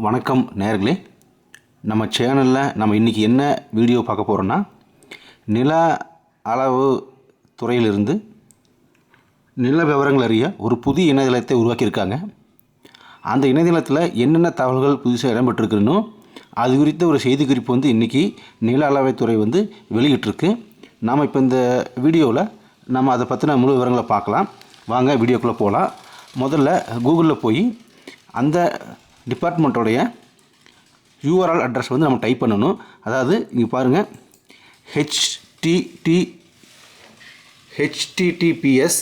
வணக்கம் நேர்களே. நம்ம சேனலில் நம்ம இன்றைக்கி என்ன வீடியோ பார்க்க போகிறோன்னா நில அளவு துறையிலிருந்து நில விவரங்கள் அறிய ஒரு புதிய இணையதளத்தை உருவாக்கியிருக்காங்க. அந்த இணையதளத்தில் என்னென்ன தகவல்கள் புதுசாக இடம்பெற்றிருக்குன்னு அது குறித்த ஒரு செய்தி குறிப்பு வந்து இன்றைக்கி நில அளவைத்துறை வந்து வெளியிட்டிருக்கு. நாம் இப்போ இந்த வீடியோவில் நம்ம அதை பற்றின முழு விவரங்களை பார்க்கலாம். வாங்க வீடியோக்குள்ளே போகலாம் முதல்ல கூகுளில் போய் அந்த டிபார்ட்மெண்ட்டோடைய யூஆர்எல் அட்ரஸ் வந்து நம்ம டைப் பண்ணணும். அதாவது இங்கே பாருங்கள் HTT HTTPS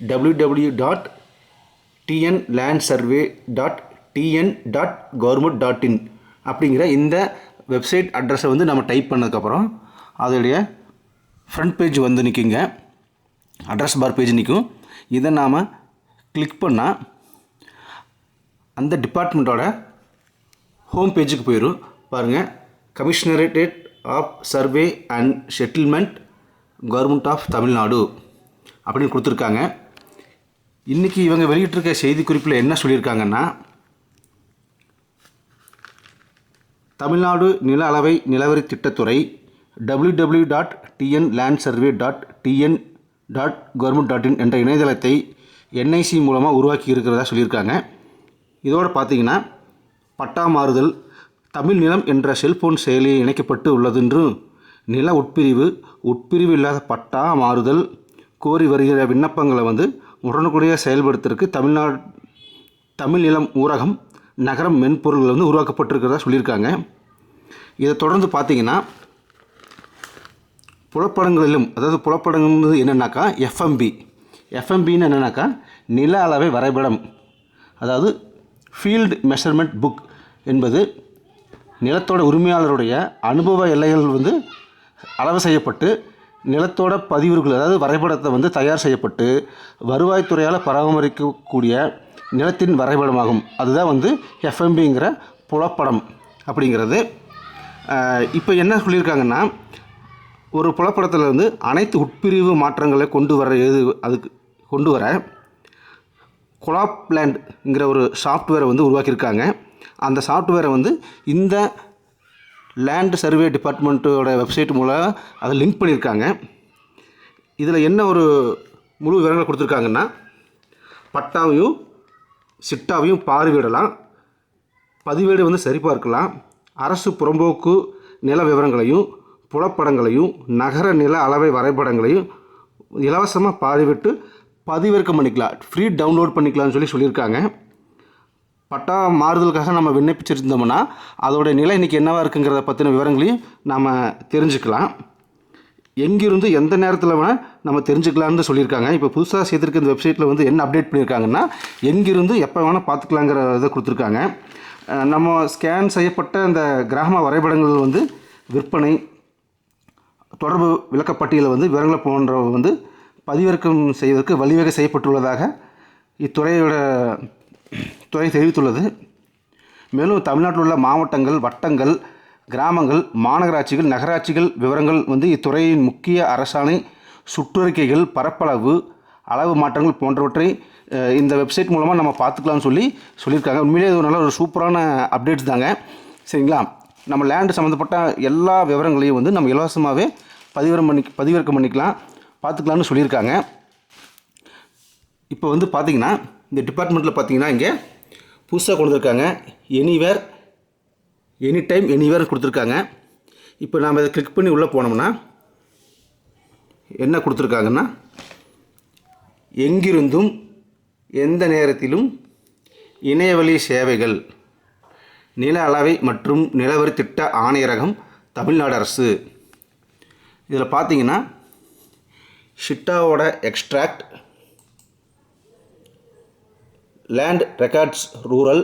W dot TN land survey dot TN dot government dot in அப்படிங்கிற இந்த வெப்சைட் அட்ரஸை வந்து நம்ம டைப் பண்ணதுக்கப்புறம் அதோடைய ஃப்ரண்ட் பேஜ் வந்து நிற்குங்க அட்ரஸ் பார் பேஜ் நிற்கும் இதை நாம் கிளிக் பண்ணால் அந்த டிபார்ட்மெண்ட்டோட ஹோம் பேஜுக்கு போயிடும் பாருங்கள் commissionerate of survey and settlement government of Tamil Nadu அப்படின்னு கொடுத்துருக்காங்க. இன்றைக்கி இவங்க வெளியிட்டிருக்க செய்திக்குறிப்பில் என்ன சொல்லியிருக்காங்கன்னா தமிழ்நாடு நில அளவை நிலவரி திட்டத்துறை W W dot TN land survey dot TN dot government dot in என்ற இணையதளத்தை என்ஐசி மூலமாக உருவாக்கி இருக்கிறதா சொல்லியிருக்காங்க. இதோடு பார்த்தீங்கன்னா பட்டா மாறுதல் தமிழ் நிலம் என்ற செல்போன் செயலி இணைக்கப்பட்டு உள்ளதென்றும் நில உட்பிரிவு உட்பிரிவு இல்லாத பட்டா மாறுதல் கோரி வருகிற விண்ணப்பங்களை வந்து உடனுக்குடைய செயல்படுத்துறதுக்கு தமிழ்நாடு தமிழ் நிலம் ஊரகம் நகரம் மென்பொருள்கள் வந்து உருவாக்கப்பட்டிருக்கிறதா சொல்லியிருக்காங்க. இதை தொடர்ந்து பார்த்தீங்கன்னா புலப்படங்களிலும் அதாவது புலப்படங்கள் என்னென்னாக்கா எஃப்எம்பி எஃப்எம்பின்னு என்னென்னாக்கா நில அளவை வரைபடம் அதாவது ஃபீல்டு மெஷர்மெண்ட் புக் என்பது நிலத்தோட உரிமையாளருடைய அனுபவ எல்லைகள் வந்து அளவு செய்யப்பட்டு நிலத்தோட பதிவுகள் அதாவது வரைபடத்தை வந்து தயார் செய்யப்பட்டு வருவாய்த்துறையால் பராமரிக்கக்கூடிய நிலத்தின் வரைபடமாகும். அதுதான் வந்து எஃப்எம்பிங்கிற புலப்படம் அப்படிங்கிறது. இப்போ என்ன சொல்லியிருக்காங்கன்னா ஒரு புலப்படத்தில் வந்து அனைத்து உட்பிரிவு மாற்றங்களை கொண்டு வர எது அதுக்கு கொண்டு வர கொலாப்லேண்ட்ங்கிற ஒரு சாஃப்ட்வேரை வந்து உருவாக்கியிருக்காங்க. அந்த சாஃப்ட்வேரை வந்து இந்த லேண்ட் சர்வே டிபார்ட்மெண்ட்டோட வெப்சைட் மூலம் அதை லிங்க் பண்ணியிருக்காங்க. இதில் என்ன ஒரு முழு விவரங்கள் கொடுத்துருக்காங்கன்னா பட்டாவையும் சிட்டாவையும் பார்வையிடலாம். பதிவேடு வந்து சரிபார்க்கலாம். அரசு புறம்போக்கு நில விவரங்களையும் புலப்படங்களையும் நகர நில அளவை வரைபடங்களையும் இலவசமாக பார்வையிட்டு பதிவிறக்கம் பண்ணிக்கலாம். ஃப்ரீ டவுன்லோட் பண்ணிக்கலாம்னு சொல்லி சொல்லியிருக்காங்க. பட்டா மாறுதலுக்காக நம்ம விண்ணப்பிச்சிருந்தோம்னா அதோடைய நிலை இன்றைக்கி என்னவாக இருக்குங்கிறத பற்றின விவரங்களையும் நாம் தெரிஞ்சுக்கலாம். எங்கிருந்து எந்த நேரத்தில் வேணால் நம்ம தெரிஞ்சுக்கலாம்னு சொல்லியிருக்காங்க. இப்போ புதுசாக சேர்த்துருக்க இந்த வெப்சைட்டில் வந்து என்ன அப்டேட் பண்ணியிருக்காங்கன்னா எங்கிருந்து எப்போ வேணால் பார்த்துக்கலாங்கிற இதை கொடுத்துருக்காங்க. நம்ம ஸ்கேன் செய்யப்பட்ட அந்த கிராம வரைபடங்கள் வந்து விற்பனை தொடர்பு விளக்கப்பட்டியலில் வந்து விவரங்களை போன்ற வந்து பதிவிறக்கம் செய்வதற்கு வழிவகை செய்யப்பட்டுள்ளதாக இத்துறையோட துறை தெரிவித்துள்ளது. மேலும் தமிழ்நாட்டில் உள்ள மாவட்டங்கள் வட்டங்கள் கிராமங்கள் மாநகராட்சிகள் நகராட்சிகள் விவரங்கள் வந்து இத்துறையின் முக்கிய அரசாணை சுற்றறிக்கைகள் பரப்பளவு அளவு மாற்றங்கள் போன்றவற்றை இந்த வெப்சைட் மூலமாக நம்ம பார்த்துக்கலாம்னு சொல்லி சொல்லியிருக்காங்க. உண்மையிலேயே இது ஒரு நல்ல ஒரு சூப்பரான அப்டேட்ஸ் தாங்க. சரிங்களா? நம்ம லேண்டு சம்மந்தப்பட்ட எல்லா விவரங்களையும் வந்து நம்ம இலவசமாகவே பதிவிறம் பண்ணி பதிவிறக்கம் பண்ணிக்கலாம். பார்த்துக்கலாம்னு சொல்லியிருக்காங்க. இப்போ வந்து பார்த்திங்கன்னா இந்த டிபார்ட்மெண்ட்டில் பார்த்தீங்கன்னா இங்கே புதுசாக கொடுத்துருக்காங்க எனிவேர் எனி டைம் எனிவேர் கொடுத்துருக்காங்க. இப்போ நாம் இதை கிளிக் பண்ணி உள்ளே போனோம்னா என்ன கொடுத்துருக்காங்கன்னா எங்கிருந்தும் எந்த நேரத்திலும் இணையவழி சேவைகள் நில அளவை மற்றும் நிலவரி திட்ட ஆணையரகம் தமிழ்நாடு அரசு. இதில் பார்த்தீங்கன்னா ஷிட்டாவோட extract. Land records rural.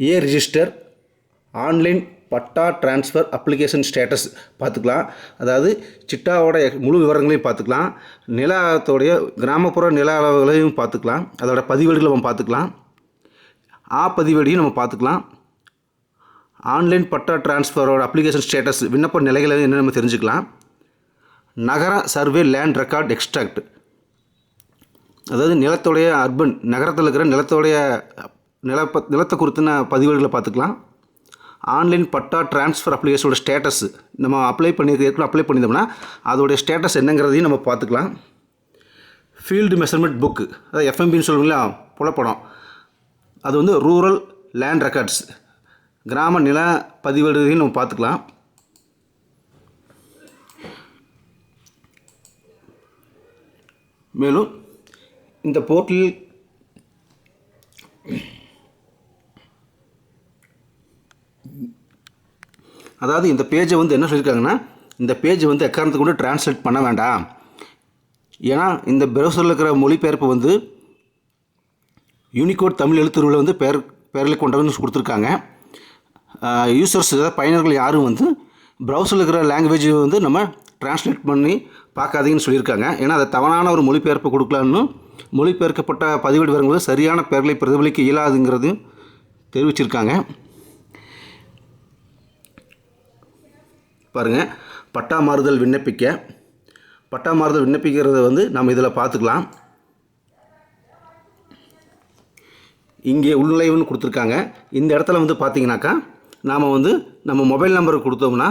A register. Online patta transfer application status பார்த்துக்கலாம். அதாவது சிட்டாவோட முழு விவரங்களையும் பார்த்துக்கலாம். நிலத்தோடைய கிராமப்புற நில அளவுகளையும் பார்த்துக்கலாம். அதோடய பதிவேடுகளை நம்ம பார்த்துக்கலாம். ஆ பதிவேடையும் நம்ம பார்த்துக்கலாம். ஆன்லைன் பட்டா ட்ரான்ஸ்ஃபரோட அப்ளிகேஷன் ஸ்டேட்டஸ் விண்ணப்ப நிலைகளை என்ன நம்ம தெரிஞ்சுக்கலாம். நகர சர்வே லேண்ட் ரெக்கார்ட் எக்ஸ்ட்ராக்ட் அதாவது நிலத்தோடைய அர்பன் நகரத்தில் இருக்கிற நிலத்தோடைய நில நிலத்தை குறித்தின பதிவுகளை பார்த்துக்கலாம். ஆன்லைன் பட்டா ட்ரான்ஸ்ஃபர் அப்ளிகேஷனோட ஸ்டேட்டஸ் நம்ம அப்ளை பண்ணியிருக்க ஏற்கனவே அப்ளை பண்ணியிருந்தோம்னா அதோடைய ஸ்டேட்டஸ் என்னங்கிறதையும் நம்ம பார்த்துக்கலாம். ஃபீல்டு மெஷர்மெண்ட் புக்கு அதாவது எஃப்எம்பின்னு சொல்லுவீங்களா புலப்படம். அது வந்து ரூரல் லேண்ட் ரெக்கார்ட்ஸ் கிராம நில பதிவேடுகளையும் நம்ம பார்த்துக்கலாம். மேலும் இந்த போர்ட்டலில் அதாவது இந்த பேஜை வந்து என்ன சொல்லியிருக்காங்கன்னா இந்த பேஜ் வந்து எக்காரணத்தை கூட டிரான்ஸ்லேட் பண்ண வேண்டாம். ஏன்னா இந்த பிரௌசரில் இருக்கிற மொழிபெயர்ப்பு வந்து யூனிகோட் தமிழ் எழுத்துருவில் வந்து பெயர் பெயரில் கொண்டதுன்னு கொடுத்துருக்காங்க. யூசர்ஸ் அதாவது பயனர்கள் யாரும் வந்து ப்ரௌசரில் இருக்கிற லாங்குவேஜ் வந்து நம்ம டிரான்ஸ்லேட் பண்ணி பார்க்காதீங்கன்னு சொல்லியிருக்காங்க. ஏன்னா அதை தவறான ஒரு மொழிபெயர்ப்பு கொடுக்கலான்னு மொழிபெயர்க்கப்பட்ட பதிவேடு விவரங்கள் சரியான பெயர்களை பிரதிபலிக்க இயலாதுங்கிறது தெரிவிச்சிருக்காங்க. பாருங்கள் பட்டா மாறுதல் விண்ணப்பிக்க. பட்டா மாறுதல் விண்ணப்பிக்கிறத வந்து நம்ம இதில் பார்த்துக்கலாம். இங்கே உள்நுழைவுன்னு கொடுத்துருக்காங்க. இந்த இடத்துல வந்து பார்த்தீங்கன்னாக்கா நாம் வந்து நம்ம மொபைல் நம்பர் கொடுத்தோம்னா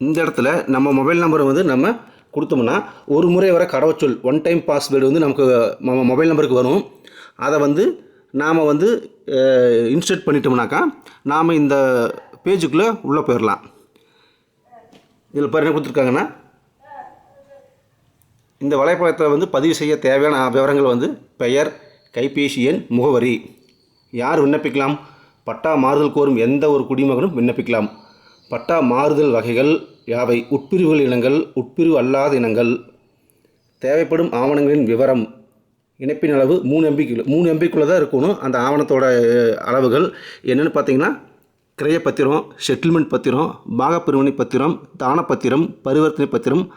இந்த இடத்துல நம்ம மொபைல் நம்பரை வந்து நம்ம கொடுத்தோம்னா ஒரு முறை வர கடவுச்சொல் ஒன் டைம் பாஸ்வேர்டு வந்து நமக்கு நம்ம மொபைல் நம்பருக்கு வரும். அதை வந்து நாம் வந்து இன்ஸ்டர்ட் பண்ணிட்டோம்னாக்கா நாம் இந்த பேஜுக்குள்ளே உள்ளே போயிடலாம் இதில் பாரு என்ன கொடுத்துருக்காங்கன்னா இந்த வலைப்பழத்தில் வந்து பதிவு செய்ய தேவையான விவரங்கள் வந்து பெயர் கைபேசி எண் முகவரி. யார் விண்ணப்பிக்கலாம்? பட்டா மாறுதல் கோரும் எந்த ஒரு குடிமகனும் விண்ணப்பிக்கலாம். பட்டா மாறுதல் வகைகள் யாவை? உட்பிரிவுகள் இனங்கள் உட்பிரிவு அல்லாத இனங்கள். தேவைப்படும் ஆவணங்களின் விவரம். இணைப்பின் அளவு மூணு எம்பிக்குள்ள மூணு எம்பிக்குள்ளே தான் இருக்கணும் அந்த ஆவணத்தோட அளவுகள். என்னென்னு பார்த்தீங்கன்னா கிரய பத்திரம் செட்டில்மெண்ட் பத்திரம் பாகப்பிரிவினை பத்திரம் தான பத்திரம் பரிவர்த்தனை பத்திரம்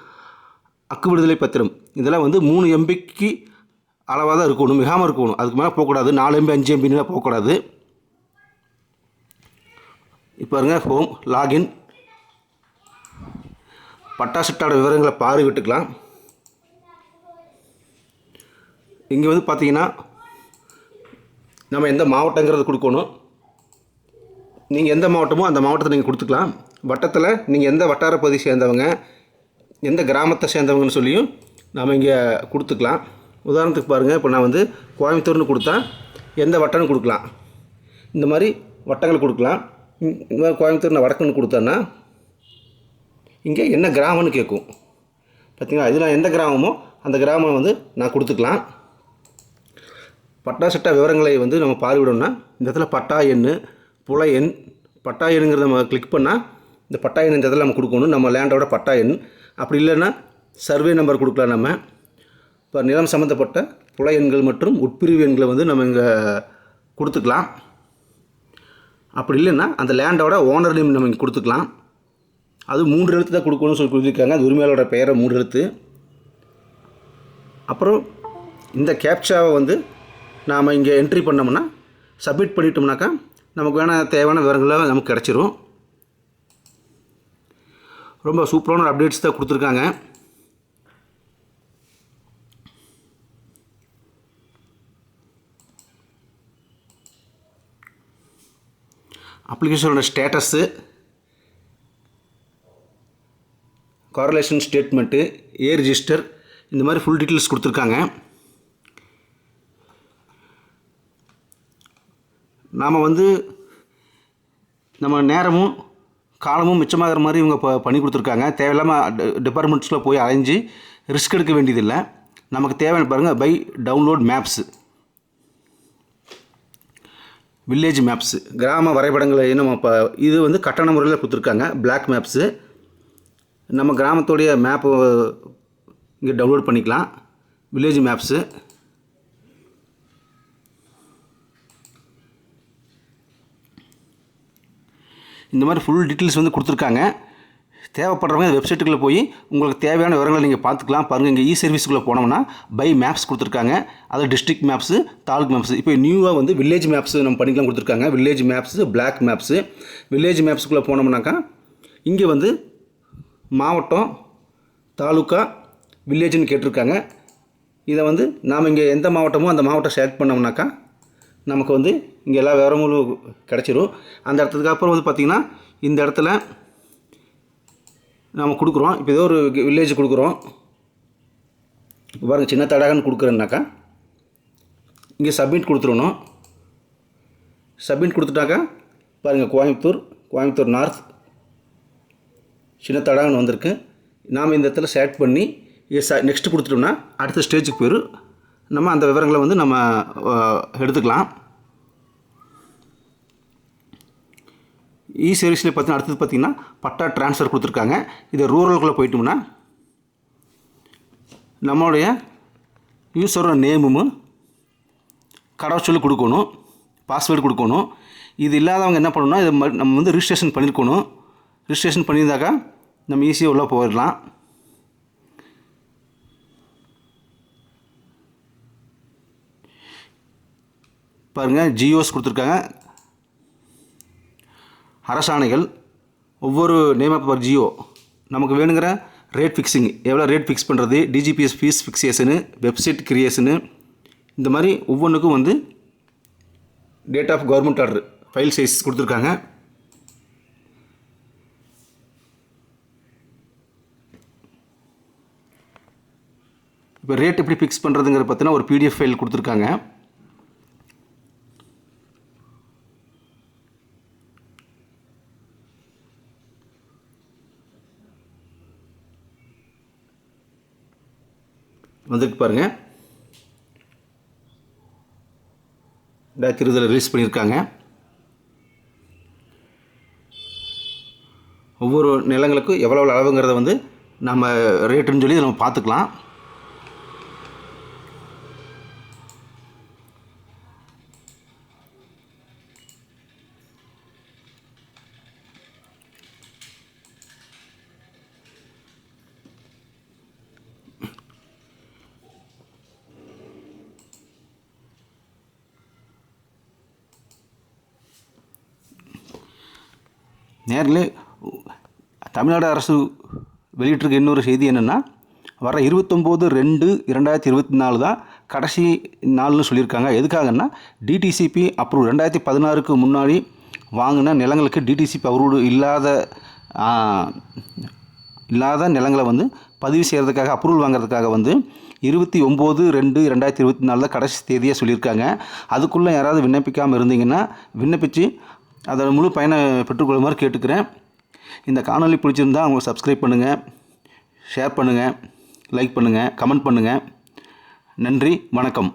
அக்கு விடுதலை பத்திரம். இதெல்லாம் வந்து மூணு எம்பிக்கு அளவாக தான் இருக்கணும் மிகாமல் இருக்கணும். அதுக்கு மேலே போகக்கூடாது. நாலு எம்பி அஞ்சு எம்பின்லாம் போகக்கூடாது. இப்போ பாருங்க ஹோம் லாகின் பட்டா சிட்டாட விவரங்களை பார்வையிட்டுக்கலாம் இங்கே வந்து பார்த்தீங்கன்னா நம்ம எந்த மாவட்டங்கிறது கொடுக்கணும். நீங்கள் எந்த மாவட்டமோ அந்த மாவட்டத்தை நீங்கள் கொடுத்துக்கலாம். வட்டத்தில் நீங்கள் எந்த வட்டார பகுதி சேர்ந்தவங்க எந்த கிராமத்தை சேர்ந்தவங்கன்னு சொல்லியும் நாம் இங்கே கொடுத்துக்கலாம். உதாரணத்துக்கு பாருங்கள் இப்போ நான் வந்து கோயம்புத்தூர்னு கொடுத்தா எந்த வட்டம்னு கொடுக்கலாம். இந்த மாதிரி வட்டங்கள் கொடுக்கலாம். இந்த மாதிரி கோயம்புத்தூர் நான் வடக்குன்னு கொடுத்தேன்னா இங்கே என்ன கிராமம்னு கேட்கும். பார்த்திங்களா இதில் எந்த கிராமமோ அந்த கிராமம் வந்து நான் கொடுத்துக்கலாம். பட்டா சட்ட விவரங்களை வந்து நம்ம பார்வையிடணும்னா இந்த இடத்துல பட்டா எண் புல எண் பட்டா எண்ணுங்கிறத நம்ம கிளிக் பண்ணால் இந்த பட்டா எண் இந்த இடத்துல நம்ம கொடுக்கணும். நம்ம லேண்டோட பட்டா எண். அப்படி இல்லைன்னா சர்வே நம்பர் கொடுக்கலாம் நம்ம. இப்போ நிலம் சம்மந்தப்பட்ட புல எண்கள் மற்றும் உட்பிரிவு எண்களை வந்து நம்ம இங்கே கொடுத்துக்கலாம். அப்படி இல்லைன்னா அந்த லேண்டோட ஓனர் நேம் நம்ம இங்கே கொடுத்துக்கலாம். அது மூன்று எழுத்து தான் கொடுக்கணும்னு சொல்லி கொடுத்துருக்காங்க. அது உரிமையாளோட பெயரை மூன்று எழுத்து. அப்புறம் இந்த கேப்சாவை வந்து நாம் இங்கே என்ட்ரி பண்ணோம்னா சப்மிட் பண்ணிட்டோம்னாக்கா நமக்கு வேண தேவையான விவரங்கள் நமக்கு கிடச்சிரும். ரொம்ப சூப்பரான அப்டேட்ஸ் தான் கொடுத்துருக்காங்க. அப்ளிகேஷனோட status correlation statement A register இந்த மாதிரி ஃபுல் டீட்டெயில்ஸ் கொடுத்துருக்காங்க. நாம் வந்து நம்ம நேரமும் காலமும் மிச்சமாகிற மாதிரி இவங்க இப்போ பண்ணி கொடுத்துருக்காங்க. தேவையில்லாமல் டிபார்ட்மெண்ட்ஸில் போய் அலைஞ்சு ரிஸ்க் எடுக்க வேண்டியதில்லை. நமக்கு தேவையான பாருங்கள் by download maps village maps. கிராம வரைபடங்களை நம்ம இப்போ இது வந்து கட்டண முறையில் கொடுத்துருக்காங்க. பிளாக் மேப்ஸு நம்ம கிராமத்துடைய மேப்பு இங்கே டவுன்லோட் பண்ணிக்கலாம். வில்லேஜ் மேப்ஸு இந்த மாதிரி ஃபுல் டீட்டெயில்ஸ் வந்து கொடுத்துருக்காங்க. தேவைப்படுறவங்க அந்த வெப்சைட்டுக்குள்ளே போய் உங்களுக்கு தேவையான விவரங்களை நீங்கள் பார்த்துக்கலாம். பாருங்கள் இங்கே இ சர்வீஸுக்குள்ளே போனோம்னா பை மேப்ஸ் கொடுத்துருக்காங்க. அது டிஸ்ட்ரிக்ட் மேப்ஸு தாலுக் மேப்ஸ் இப்போ நியூவாக வந்து வில்லேஜ் மேப்ஸ் நம்ம பண்ணிக்கலாம் கொடுத்துருக்காங்க. Village maps block maps village மேப்ஸுக்குள்ளே போனோம்னாக்கா இங்கே வந்து மாவட்டம் தாலுக்கா வில்லேஜ்னு கேட்டிருக்காங்க. இதை வந்து நாம் இங்கே எந்த மாவட்டமோ அந்த மாவட்டம் செலக்ட் பண்ணோம்னாக்கா நமக்கு வந்து இங்கே எல்லா விவரங்களும் கிடச்சிரும். அந்த இடத்துக்கு அப்புறம் வந்து பார்த்திங்கன்னா இந்த இடத்துல நாம் கொடுக்குறோம். இப்போ ஏதோ ஒரு வில்லேஜ் கொடுக்குறோம். இப்போ பாருங்கள் சின்ன தடாகன்னு கொடுக்குறேன்னாக்கா இங்கே சப்மிட் கொடுத்துடணும். சப்மிட் கொடுத்துட்டாக்கா பாருங்கள் கோயம்புத்தூர் கோயம்புத்தூர் நார்த் சின்ன தடாகன்னு வந்திருக்கு. நாம் இந்த இடத்துல செலக்ட் பண்ணி இங்கே ச நெக்ஸ்ட்டு கொடுத்துட்டோம்னா அடுத்த ஸ்டேஜுக்கு போயிடும் நம்ம அந்த விவரங்களை வந்து நம்ம எடுத்துக்கலாம். E இ சர்வீஸில் பார்த்தீங்கன்னா அடுத்தது பார்த்தீங்கன்னா பட்டா ட்ரான்ஸ்ஃபர் கொடுத்துருக்காங்க. இதை ரூரலுக்குள்ளே போயிட்டோம்னா நம்மளுடைய யூஸரோட நேமும் கடவுச்சொல்லு கொடுக்கணும் பாஸ்வேர்டு கொடுக்கணும். இது இல்லாதவங்க என்ன பண்ணணும்னா இதை நம்ம வந்து ரிஜிஸ்ட்ரேஷன் பண்ணியிருக்கணும் ரிஜிஸ்ட்ரேஷன் பண்ணியிருந்தாக்கா நம்ம ஈஸியாக உள்ளே போயிடலாம். பாருங்கள் ஜியோஸ் கொடுத்துருக்காங்க. அரசாணைகள் ஒவ்வொரு நேம் ஆஃப் பர் ஜியோ நமக்கு வேணுங்கிற ரேட் ஃபிக்ஸிங் எவ்வளோ ரேட் ஃபிக்ஸ் பண்ணுறது டிஜிபிஎஸ் ஃபீஸ் ஃபிக்ஸேஷனு வெப்சைட் கிரியேஷனு இந்த மாதிரி ஒவ்வொன்றுக்கும் வந்து date of government order file size கொடுத்துருக்காங்க. இப்போ ரேட் எப்படி ஃபிக்ஸ் பண்ணுறதுங்கிற பார்த்தீங்கன்னா ஒரு பிடிஎஃப் ஃபைல் கொடுத்துருக்காங்க. வந்திருக்கு பாருங்கள் ரெண்டாயிரத்தி இருபதில் ரிலீஸ் பண்ணியிருக்காங்க. ஒவ்வொரு நிலங்களுக்கும் எவ்வளோ அளவுங்கிறத வந்து நம்ம ரேட்டுன்னு சொல்லி நம்ம பார்த்துக்கலாம். நேரில் தமிழ்நாடு அரசு வெளியிட்டிருக்க இன்னொரு செய்தி என்னென்னா வர இருபத்தொம்போது ரெண்டு இரண்டாயிரத்தி இருபத்தி நாலு தான் கடைசி நாள்னு சொல்லியிருக்காங்க. எதுக்காகன்னா டிடிசிபி அப்ரூவ் ரெண்டாயிரத்தி பதினாறுக்கு முன்னாடி வாங்கின நிலங்களுக்கு டிடிசிபி அப்ரூவ்டு இல்லாத இல்லாத நிலங்களை வந்து பதிவு செய்கிறதுக்காக அப்ரூவல் வாங்குறதுக்காக வந்து இருபத்தி ஒம்பது ரெண்டு ரெண்டாயிரத்தி இருபத்தி நாலு தான் கடைசி தேதியாக சொல்லியிருக்காங்க. அதுக்குள்ளே யாராவது விண்ணப்பிக்காமல் இருந்தீங்கன்னா விண்ணப்பித்து அதோட முழு பயனை பெற்றுக்கொள்ளுமாறு கேட்டுக்கிறேன். இந்த காணொளி பிடிச்சிருந்தா அவங்க சப்ஸ்கிரைப் பண்ணுங்கள் ஷேர் பண்ணுங்கள் லைக் பண்ணுங்கள் கமெண்ட் பண்ணுங்கள் நன்றி வணக்கம்.